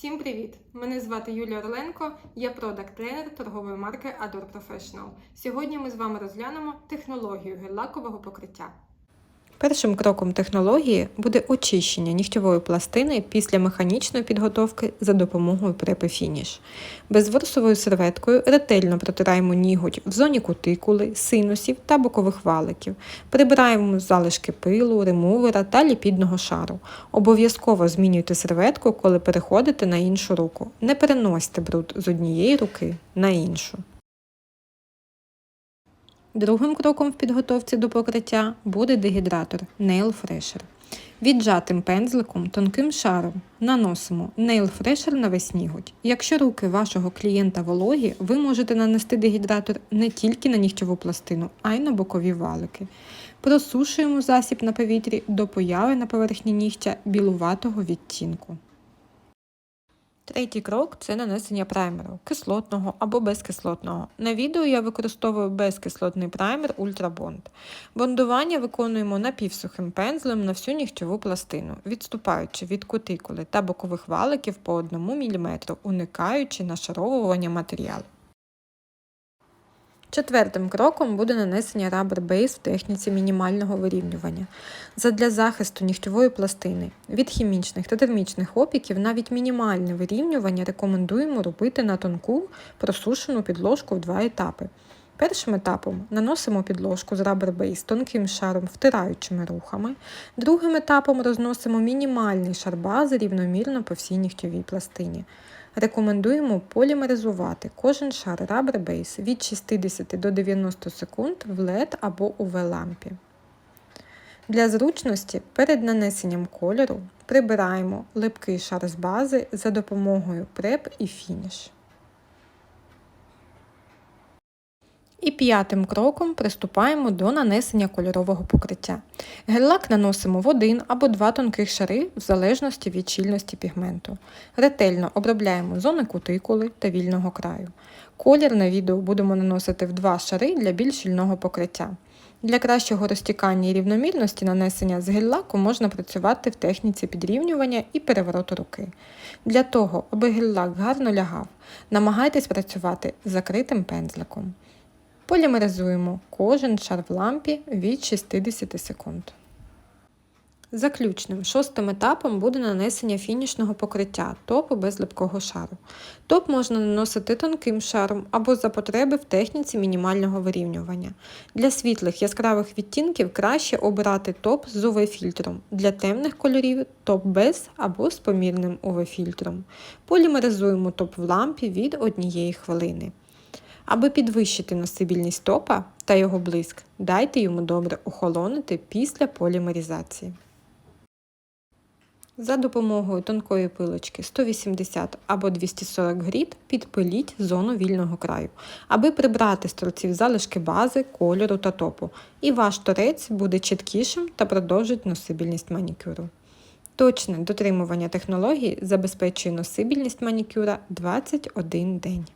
Всім привіт! Мене звати Юлія Орленко, я продакт-тренер торгової марки Adore Professional. Сьогодні ми з вами розглянемо технологію гель-лакового покриття. Першим кроком технології буде очищення нігтєвої пластини після механічної підготовки за допомогою препи фініш. Безворсовою серветкою ретельно протираємо ніготь в зоні кутикули, синусів та бокових валиків. Прибираємо залишки пилу, ремувера та ліпідного шару. Обов'язково змінюйте серветку, коли переходите на іншу руку. Не переносьте бруд з однієї руки на іншу. Другим кроком в підготовці до покриття буде дегідратор Nail Fresher. Віджатим пензликом тонким шаром наносимо Nail Fresher на весь ніготь. Якщо руки вашого клієнта вологі, ви можете нанести дегідратор не тільки на нігтєву пластину, а й на бокові валики. Просушуємо засіб на повітрі до появи на поверхні нігтя білуватого відтінку. Третій крок це нанесення праймеру кислотного або безкислотного. На відео я використовую безкислотний праймер Ультрабонд. Бондування виконуємо напівсухим пензлем на всю нігтьову пластину, відступаючи від кутикули та бокових валиків по 1 мм, уникаючи нашаровування матеріалу. Четвертим кроком буде нанесення Base в техніці мінімального вирівнювання. Задля захисту нігтєвої пластини від хімічних та термічних опіків навіть мінімальне вирівнювання рекомендуємо робити на тонку просушену підложку в два етапи. Першим етапом наносимо підложку з Base тонким шаром втираючими рухами. Другим етапом розносимо мінімальний шар бази рівномірно по всій нігтєвій пластині. Рекомендуємо полімеризувати кожен шар Rubber Base від 60 до 90 секунд в LED або UV лампі. Для зручності перед нанесенням кольору прибираємо липкий шар з бази за допомогою преп і фініш. І п'ятим кроком приступаємо до нанесення кольорового покриття. Гель-лак наносимо в один або два тонких шари в залежності від щільності пігменту. Ретельно обробляємо зони кутикули та вільного краю. Колір на відео будемо наносити в два шари для більш щільного покриття. Для кращого розтікання і рівномірності нанесення з гель-лаку можна працювати в техніці підрівнювання і перевороту руки. Для того, аби гель-лак гарно лягав, намагайтесь працювати з закритим пензликом. Полімеризуємо кожен шар в лампі від 60 секунд. Заключним шостим етапом буде нанесення фінішного покриття топу без липкого шару. Топ можна наносити тонким шаром або за потреби в техніці мінімального вирівнювання. Для світлих яскравих відтінків краще обирати топ з UV-фільтром, для темних кольорів топ без або з помірним UV-фільтром. Полімеризуємо топ в лампі від 1 хвилини. Аби підвищити носибільність топа та його блиск, дайте йому добре охолонути після полімеризації. За допомогою тонкої пилочки 180 або 240 гріт підпиліть зону вільного краю, аби прибрати з торців залишки бази, кольору та топу, і ваш торець буде чіткішим та продовжить носибільність манікюру. Точне дотримування технології забезпечує носибільність манікюра 21 день.